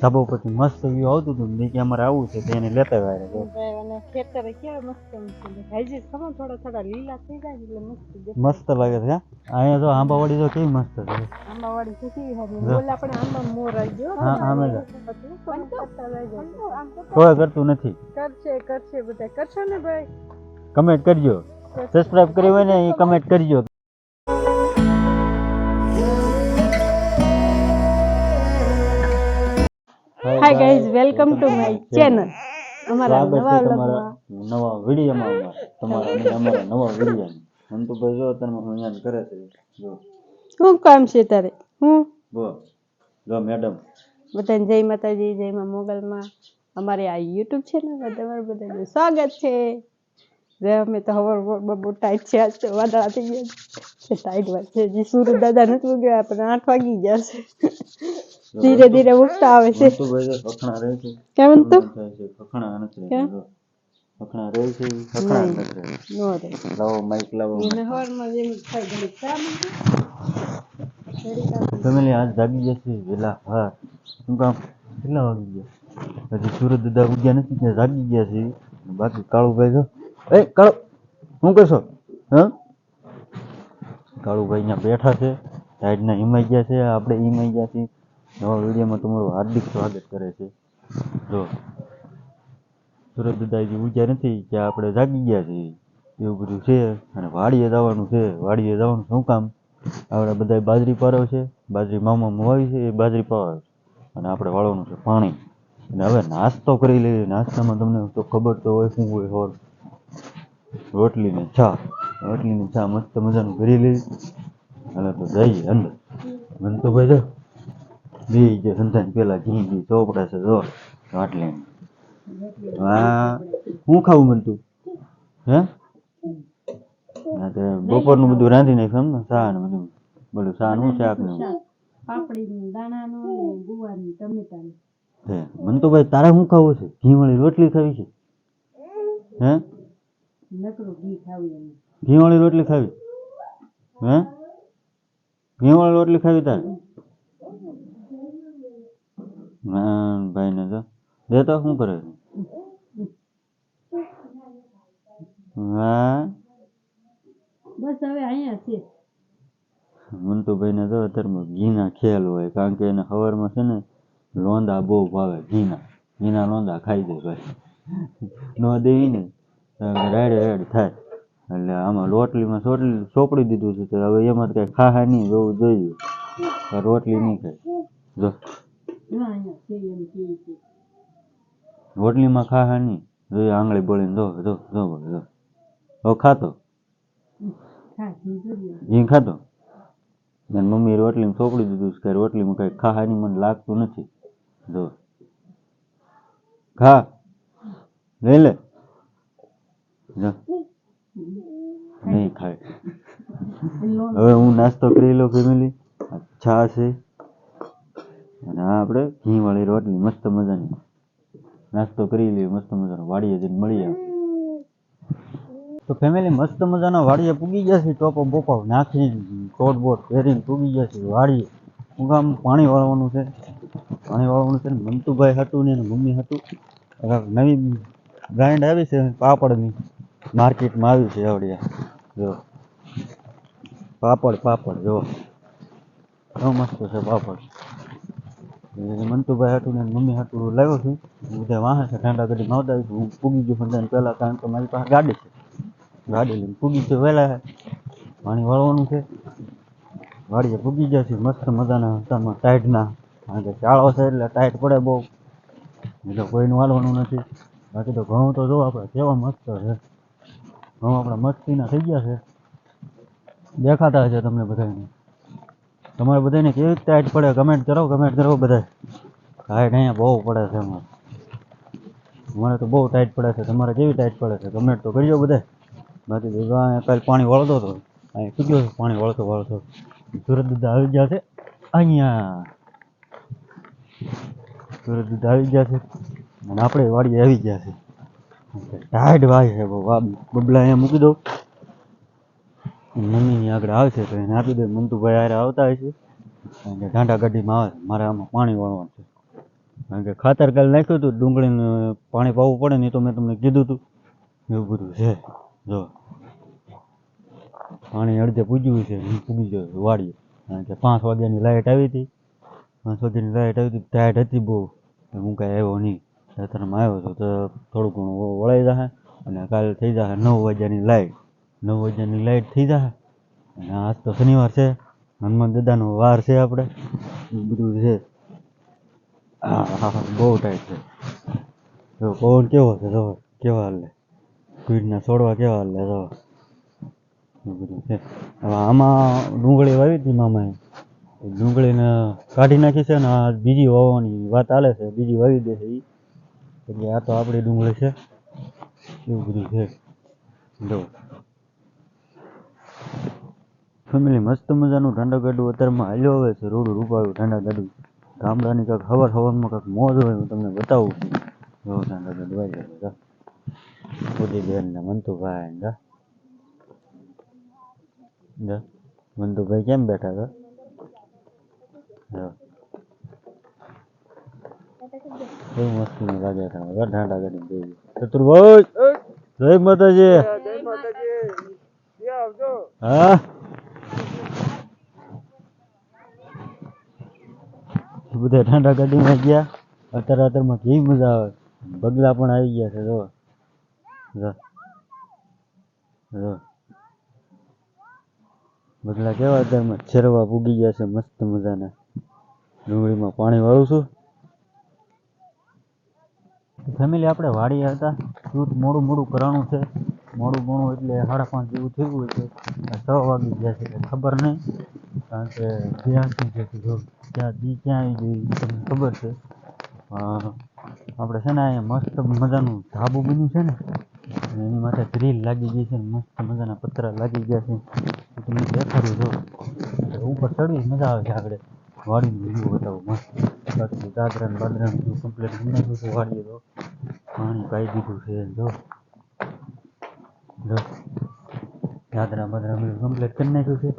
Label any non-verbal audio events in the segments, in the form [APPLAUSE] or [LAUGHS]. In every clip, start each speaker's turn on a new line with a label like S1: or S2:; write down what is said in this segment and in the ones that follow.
S1: ધાબા ઉપરથી મસ્ત વ્યૂ આવતું હતું ને કે અમારે આવું છે તો એને લેતા આવ્યા.
S2: અને ખેતરે કેવા મસ્ત મસ્ત હજી ખબર થોડા થોડા લીલા થઈ જાય એટલે મસ્ત
S1: મસ્ત લાગે છે અહીંયા જો આંબાવાડી તો કેવી મસ્ત છે.
S2: આંબાવાડી તો કેવી હારી બોલ આપણે આંબા મોર આવી ગયો.
S1: હા, આમે જો.
S2: પછી કોણ કરતા રહેજો.
S1: કોઈ કરતું નથી.
S2: કરશે કરશે બધા. કરશો ને ભાઈ?
S1: કમેન્ટ કરજો. સબસ્ક્રાઇબ કરી હોય ને એ કમેન્ટ કરજો.
S2: Hi guys welcome to my channel અમારા નવા વ્લોગમાં.
S1: નવા વિડીયોમાં તમારા અને અમારા નવા વીડિયો મંતુભાઈ જો તમે અહીંયા કરે છે. જો.
S2: શું કામ છે તારે? હું?
S1: બો જો મેડમ
S2: બધાને જય માતાજી જય માં મોગલમાં. અમારે આ યુટ્યુબ ચેનલમાં તમારું બધાનું સ્વાગત છે. જે અમે તો હવર બબુ ટાઈટ છે આજ તો વાદળા થઈ ગયા છે. ટાઈટ વાત છે જે સૂર્ય દાદા નથી ઉગ્યા પણ આઠ વાગી ગયા છે. ધીરે ધીરે ઉઠતા આવે છે.
S1: ખખણા રહે છે.
S2: કેમ તો
S1: ખખણા નથી ખખણા રહે છે. ખખણા નથી
S2: નો રે
S1: લાવો માઈક લાવો
S2: એને હવારમાં જેમ થાય ઘડીક ચા મૂકી, ઘડીક આ
S1: ફેમિલી આજ જાગી જશે વેલા હા શું કામ? કેટલા વાગી ગયા? હજી સુરત દાદા ઉગ્યા નથી ત્યાં જાગી ગયા છે. બાકી કાળુભાઈ જો એ કાળુ શું કરશો? હા? કાળુભાઈ અહીંયા બેઠા છે. સાઈડના હિમાઈ ગયા છે. આપણે હિમાઈ ગયા છીએ. નવા વિડીયોમાં તમારું હાર્દિક સ્વાગત કરે છે. જો સુરત દાદા હજી નથી કે આપણે જાગી ગયા છીએ. એવું બધું છે અને વાડીએ જવાનું છે. વાડીએ જવાનું શું કામ? આપણે બધા બાજરી પારવ છે. બાજરી મામા મવાવી છે, એ બાજરી પાવે અને આપણે વાળવાનું છે પાણી. અને હવે નાસ્તો કરી લઈએ. નાસ્તામાં તમને તો ખબર તો હોય શું હોય, હોર. રોટલી ને ચા. રોટલી ને ચા મસ્ત મજાનું કરી લઈએ. અને તો જઈએ અંદર. મને તો ભાઈ જો જે સંતાન પેલા ઘી ઘી ચોપડા છે જો વાટલી હા હું ખાવું મન તું? હે? બપોરનું બધું રાંધી નાખ્યું એમ ને શા ને બધું. બોલું શા નું શાક ને.
S2: પાપડીનું દાણાનું ને ટમેટાનું.
S1: હે મને તો ભાઈ તારે શું ખાવું છે? ઘી વાળી રોટલી ખાવી છે? હે?
S2: નકરું ઘી ખાવું એમ.
S1: વાળી રોટલી ખાવી? હે? ઘી વાળી રોટલી ખાવી તારે? ભાઈ ને તો દેતો શું કરે છે? હા?
S2: બસ હવે અહીંયા છે.
S1: મંતુભાઈ ને તો અત્યારમાં ઘીના ખેલ હોય કારણ કે એને સવારમાં છે ને લોંદા બહુ ભાવે ઘીના. ઘીના લોંદા ખાઈ દે ભાઈ ન દેવી ને. રેડ રેડ થાય. એટલે આમાં રોટલીમાં સોટલી સોપડી દીધું છે તો હવે એમાં કઈ ખાહા નહીં જોવું જોઈએ. રોટલી નહીં ખાય. જો.
S2: જો
S1: રોટલીમાં નહીં જોઈએ આંગળી બોલીને જો જો જો બોલે, જો હવે ખાતો?
S2: ઘી
S1: ખાતો? અને મમ્મી રોટલી ચોપડી દીધું કે રોટલીમાં કઈ ખાવાની મને લાગતું નથી. જો ખા. લઈ લે. જો. નહીં ખાય. [LAUGHS] હવે હું નાસ્તો કરી લો ફેમિલી છા છે. અને આ આપણે ઘી વાળી રોટલી, મસ્ત મજાની. નાસ્તો કરી લઈએ, મસ્ત મજાનો. વાડીએ જઈને મળીએ તો ફેમિલી મસ્ત મજાના વાડીએ પૂગી ગયા છે, ટોપો બોપો નાખી કોટ બોટ પહેરીને પૂગી ગયા છે વાડીએ. કામ પાણી વાળવાનું છે. પાણી વાળવાનું છે ને મંતુભાઈ હતું ને મમ્મી હતું. નવી બ્રાન્ડ આવી છે, પાપડની. માર્કેટમાં આવી છે આવડિયા. જો. પાપડ પાપડ જો મસ્ત છે પાપડ. એ મંતુભાઈ હતું ને મમ્મી હતું લાવ્યો છું. બધા વાહે છે ઠંડા ગાડી નહોતા હું પૂગી ગયો પણ પહેલાં કારણ કે મારી પાસે ગાડી છે. ગાડી લઈને પૂગી ગયો, વહેલા પાણી વાળવાનું છે. વાડીએ પૂગી ગયા છે મસ્ત મજાના હતામાં, ટાઈટના. કારણ કે ચાળો છે એટલે ટાઈટ પડે બહુ. એટલે કોઈનું વાળવાનું નથી. બાકી તો ઘઉં તો જો આપણે કેવા મસ્ત છે. ઘઉં આપણા મસ્તીના થઈ ગયા છે. દેખાતા હશે તમને બધાને. તમારે બધાને કેવી ટાઈટ પડે? કમેન્ટ કરો કમેન્ટ કરો બધા ટાઈટ અહીંયા બહુ પડે છે અમારે. અમારે તો બહુ ટાઈટ પડે છે. તમારે કેવી ટાઈટ પડે છે? કમેન્ટ તો કરજો બધા બાકી તો અહીંયા કાલે પાણી વળતો હતો. અહીં શું ગયો પાણી વળતો વળતો. સુરત દાદા આવી ગયા છે. અહીંયા. સુરત દાદા આવી ગયા છે. અને આપણે વાડીએ આવી ગયા છે. ટાઈટ વાય છે બબલા અહીંયા મૂકી દઉં. મમ્મીની આગળ આવશે તો એને આપી દે. મંતુભાઈ હારે આવતા હશે કારણ કે ઢાંઢા ગાડીમાં આવે મારે આમાં પાણી વાળવાનું છે. કારણ કે ખાતર કાલે નાખ્યું હતું. ડુંગળીને પાણી પાવું પડે નહીં તો મેં તમને કીધું હતું. એવું બધું છે. જો. પાણી અડધે પૂજ્યું છે. પૂગી ગયો વાળીએ કારણ કે પાંચ વાગ્યાની લાઇટ આવી હતી. પાંચ વાગ્યાની લાઇટ આવી હતી. ટાઈટ હતી બહુ. હું કાંઈ આવ્યો નહીં. ખેતરમાં આવ્યો તો થોડું ઘણું વળાઈ જશે અને કાલે થઈ જશે નવ વાગ્યાની લાઇટ નવ વાગ્યાની લાઇટ થઈ જશે અને આજ તો શનિવાર છે. હનુમાન દાદાનો વાર છે આપણે. બધું છે. બહુ ટાઈટ છે. જો પવન કેવો છે, જો, કેવા હાલે? સ્પીડના છોડવા કેવા હાલે, જો? બધું છે. હવે આમાં ડુંગળી વાવી હતી મામાએ. ડુંગળીને કાઢી નાખી છે ને આ બીજી વાવવાની વાત હાલે છે. બીજી વાવી દે છે એ એટલે આ તો આપણી ડુંગળી છે. એવું બધું છે. જો ફેમિલી મસ્ત મજાનું ઠંડા ગાડું અત્યારમાં હાલ્યો આવે છે રોડ રૂપાયું ઠંડા ગાડું ગામડાની કાંઈક હવાર હવારમાં કાંઈક મોજ હોય હું તમને બતાવું જો ઠંડા ગાડું આવી જાય જા. ઉદયબેન ને મંતુભાઈ ને જા. જા. મંતુભાઈ કેમ બેઠા હતા જો. કેવું મસ્તીનું લાગે છે હવે ઠંડા ગાડી જોઈ ચતુરભાઈ જય માતાજી! હા? બધા ઠંડા ગાડીમાં ગયા. અત્યારે અત્યારમાં કેવી મજા આવે. બગલા પણ આવી ગયા છે, જો. બગલા કેવા અત્યારમાં? છેરવા પૂગી ગયા છે, મસ્ત મજાના. ડુંગળીમાં પાણી વાળું છું. ફેમિલી આપણે વાડીએ હતા. શૂટ મોડું મોડું કરાણું છે. મોડું મોડું એટલે સાડા પાંચ જેવું થયું હોય છે છ વાગી ગયા છે એટલે ખબર નહીં. કારણ કે શું છે જો ત્યાં દી ક્યાં આવી ગઈ તમને ખબર છે. આપણે છે ને અહીંયા મસ્ત મજાનું ધાબુ બન્યું છે ને. એની માથે ગ્રીલ લાગી ગઈ છે મસ્ત મજાના પતરા લાગી ગયા છે. તમને દેખાડું જો ઉપર ચડવી મજા આવે છે આગળ. વાડીનું વ્યૂ બતાવું મસ્ત. બાકી દાદરા બાદરા કમ્પ્લીટ નાખ્યું છે વાડીએ તો. પાણી પાઈ દીધું છે, જો. જો દાદરા બાદરા બધું કમ્પ્લીટ કરી નાખ્યું છે.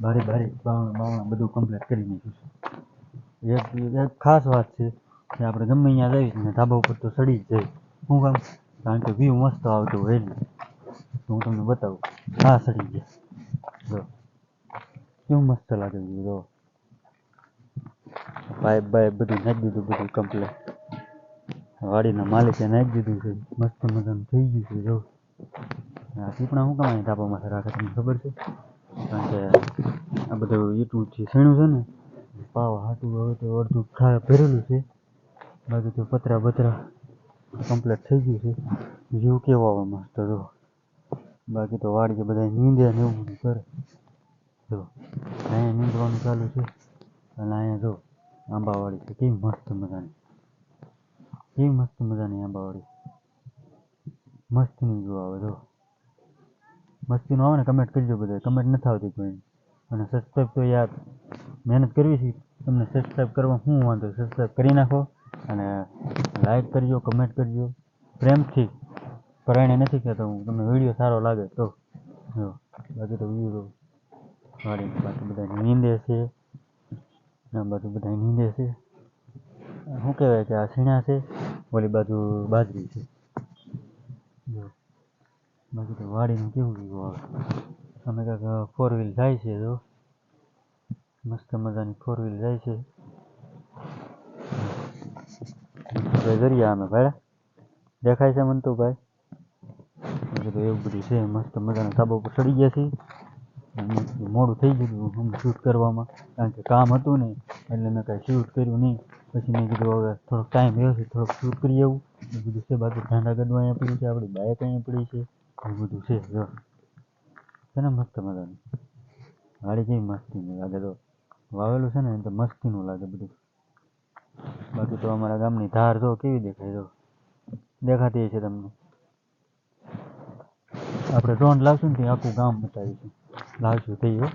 S1: બારી બારી બાવણ બાવણ બધું કમ્પ્લીટ કરી નાખ્યું છે. એક એક ખાસ વાત છે કે આપણે ગમે ત્યાં જઈએ ને ધાબા ઉપર તો ચડી જ જાય. શું કામ? કારણ કે વ્યૂ મસ્ત આવતો હોય એટલે તો હું તમને બતાવું. હા ચડી ગયા. જો. કેવું મસ્ત લાગે છે જો. પાઇપ બાઇપ બધું નાખી દીધું, બધું કમ્પ્લીટ વાડીના માલિકે નાખી દીધું છે. મસ્ત મજાનું થઈ ગયું છે, જો. આ ટીપણા શું કામ અહીં ધાબામાં રાખે તમને ખબર છે. કારણ કે આ બધું ઈટુંથી સીણું છે ને, પાવા હાટું હવે તો અડધું ખા ભરેલું છે. બાકી તો પતરા બતરા કમ્પ્લીટ થઈ ગયું છે. વ્યૂ કેવો આવે મસ્ત જો. બાકી તો વાડીએ બધા નીંદે ને એવું બધું કરે. જો, અહીંયા નીંદવાનું ચાલુ છે. અને અહીંયા જો આંબાવાડી છે. કેવી મસ્ત મજાની. કેવી મસ્ત મજાની આંબાવાડી. મસ્તીનું જો આવે, જો. મસ્તીનું આવે ને કમેન્ટ કરજો બધા કમેન્ટ નથી આવતી કોઈ. અને સબસ્ક્રાઈબ તો યાર, મહેનત કરવી છે. તમને સબસ્ક્રાઈબ કરવા શું વાંધો સબસ્ક્રાઈબ કરી નાખો. અને લાઈક કરજો કમેન્ટ કરજો. પ્રેમથી. પરાયણે નથી કહેતો હું. તમને વીડિયો સારો લાગે તો. જો, બાકી તો વ્યૂ વાળી બાકી બધા નીંદે છે. આ બાજુ બધા નીંદે છે. શું કહેવાય કે આ છીણા છે? ઓલી બાજુ બાજરી છે. જો બાકી તો વાડીનું કેવું વ્યૂ આવે અમે કાંઈક ફોર વ્હીલ જાય છે જો. મસ્ત મજાની ફોર વ્હીલ જાય છે. દરિયા અમે ભાઈ દેખાય છે મને તો ભાઈ. તો એવું બધું છે, મસ્ત મજાના ધાબા ઉપર ચડી ગયા છીએ. મોડું થઈ ગયું હતું શૂટ કરવામાં. કારણ કે કામ હતું ને એટલે મેં કાંઈ શૂટ કર્યું નહીં. પછી મેં કીધું હવે થોડોક ટાઈમ રહ્યો છે, થોડોક શૂટ કરી આવું. બધું છે. બાકી ગડવા અહીંયા પડ્યું છે, આપણી બાઇક અહીંયા પડી છે. બધું છે જો. છે મસ્ત મજાનું. ગાડી જેવી મસ્તીની લાગે તો. વાવેલું છે ને તો મસ્તીનું લાગે બધું. બાકી તો અમારા ગામની ધાર જો કેવી દેખાય જો. દેખાતી હશે તમને. આપણે ડ્રોન લાવશું ને ત્યાં આખું ગામ બતાવીશું. લાવશું થઈ ગયો.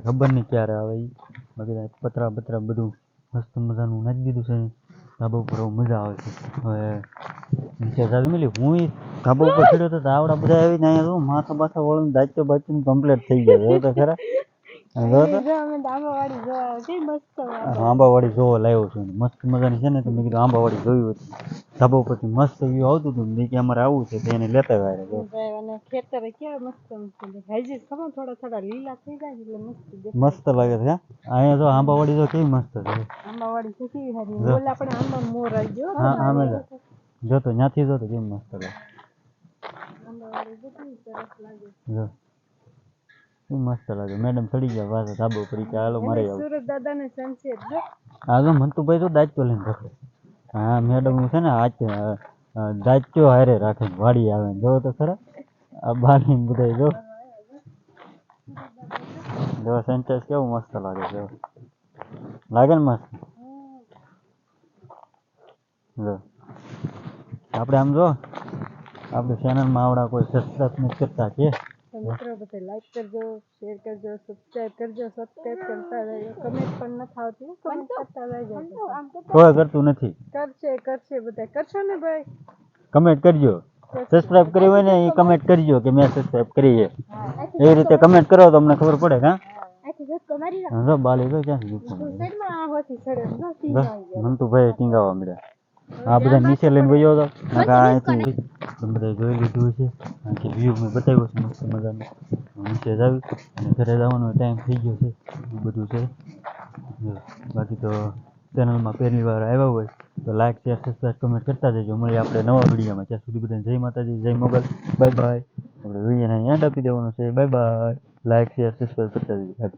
S1: ખબર નહીં ક્યારે આવે એ બાકી પતરા બતરા બધું મસ્ત મજાનું નાખી દીધું છે. ધાબા ઉપર મજા આવે છે. હવે નીચે ચાલી મેલી હું એ ધાબા ઉપર [LAUGHS] ચડ્યો તો આવડા બધા આવીને અહીંયા માથા બાથા વળીને દાચો બાચીને કમ્પ્લીટ થઈ ગયા તો ખરા.
S2: આંબાવાડી જોવા
S1: લાવ્યો છું મસ્ત મજાની છે ને તો મેં કીધું આંબાવાડી જોયું હતું. ધાબા ઉપરથી મસ્ત વ્યૂ આવતું હતું મેં કે અમારે આવું છે તો એને લેતા આવ્યા જો
S2: ખેતર કેવા મસ્ત થોડા થોડા લીલા થઈ જાય એટલે મસ્ત
S1: મસ્ત લાગે છે અહીંયા જો આંબાવાડી તો કેવી મસ્ત છે.
S2: આંબાવાડી છે કેવી સારી.
S1: જો.
S2: આપણે આંબા મોર
S1: હા આમે જો. જો તો ત્યાંથી જો તો કેવી મસ્ત લાગે.
S2: આંબાવાડી જો કેવી સરસ લાગે.
S1: જો. કેવી મસ્ત લાગે. મેડમ ચડી ગયા પાછા ધાબા ઉપર. ઈ કે હાલો મારે આવું.
S2: સુરત દાદા ને સનસેટ જો.
S1: હા જો મંતુભાઈ તો દાજતો લઈને રખે. હા મેડમ છે ને હાથ દાજતો હારે રાખે ને વાડી આવે. ને જો તો ખરા. આ બાની બધા જો. જો સેન્ટેન્સ કેવું મસ્ત લાગે છે. જો. લાગે ને મસ્ત? જો. આપણે આમ જો આપણે ચેનલમાં આવડા કોઈ સબસ્ક્રાઇબ નથી કરતા કે
S2: તો મિત્રો બધા લાઈક કરજો શેર કરજો સબસ્ક્રાઇબ કરજો સબસ્ક્રાઇબ કરતા રહેજો કમેન્ટ પણ નથી આવતી કમેન્ટ કરતા રહેજો
S1: કોઈ કરતું નથી
S2: કરશે કરશે બધા કરશો ને ભાઈ
S1: કમેન્ટ કરજો સબસ્ક્રાઇબ કરી હોય ને એ કમેન્ટ કરજો કે મેં સબસ્ક્રાઇબ કરી છે એવી રીતે કમેન્ટ કરો તો અમને ખબર પડે હા હા, જો બાલી જો ક્યાં સુધી પહોંચી.
S2: સાઈડમાં આ હોથી છડે ન
S1: જો,
S2: સીધા આવી જાય.
S1: મંતુભાઈ ટીંગાવા મળ્યા આ બધા નીચે લઈને ગયો હતો. અહીંથી તમે બધા જોઈ લીધું છે અહીંથી વ્યૂ મેં બતાવ્યો છે મસ્ત મજાનો. નીચે જાવી અને ઘરે જવાનો ટાઈમ થઈ ગયો છે. એ બધું છે. બાકી તો ચેનલમાં પહેલી વાર આવ્યા હોય તો લાઈક શેર સબસ્ક્રાઈબ કમેન્ટ કરતા જજો. મળીએ આપણે નવા વિડીયોમાં ત્યાં સુધી બધાને જય માતાજી જય મોગલ. બાય બાય આપણે વિડીયોને એન્ડ આપી દેવાનો છે. Bye bye like share subscribe કરતા જજો.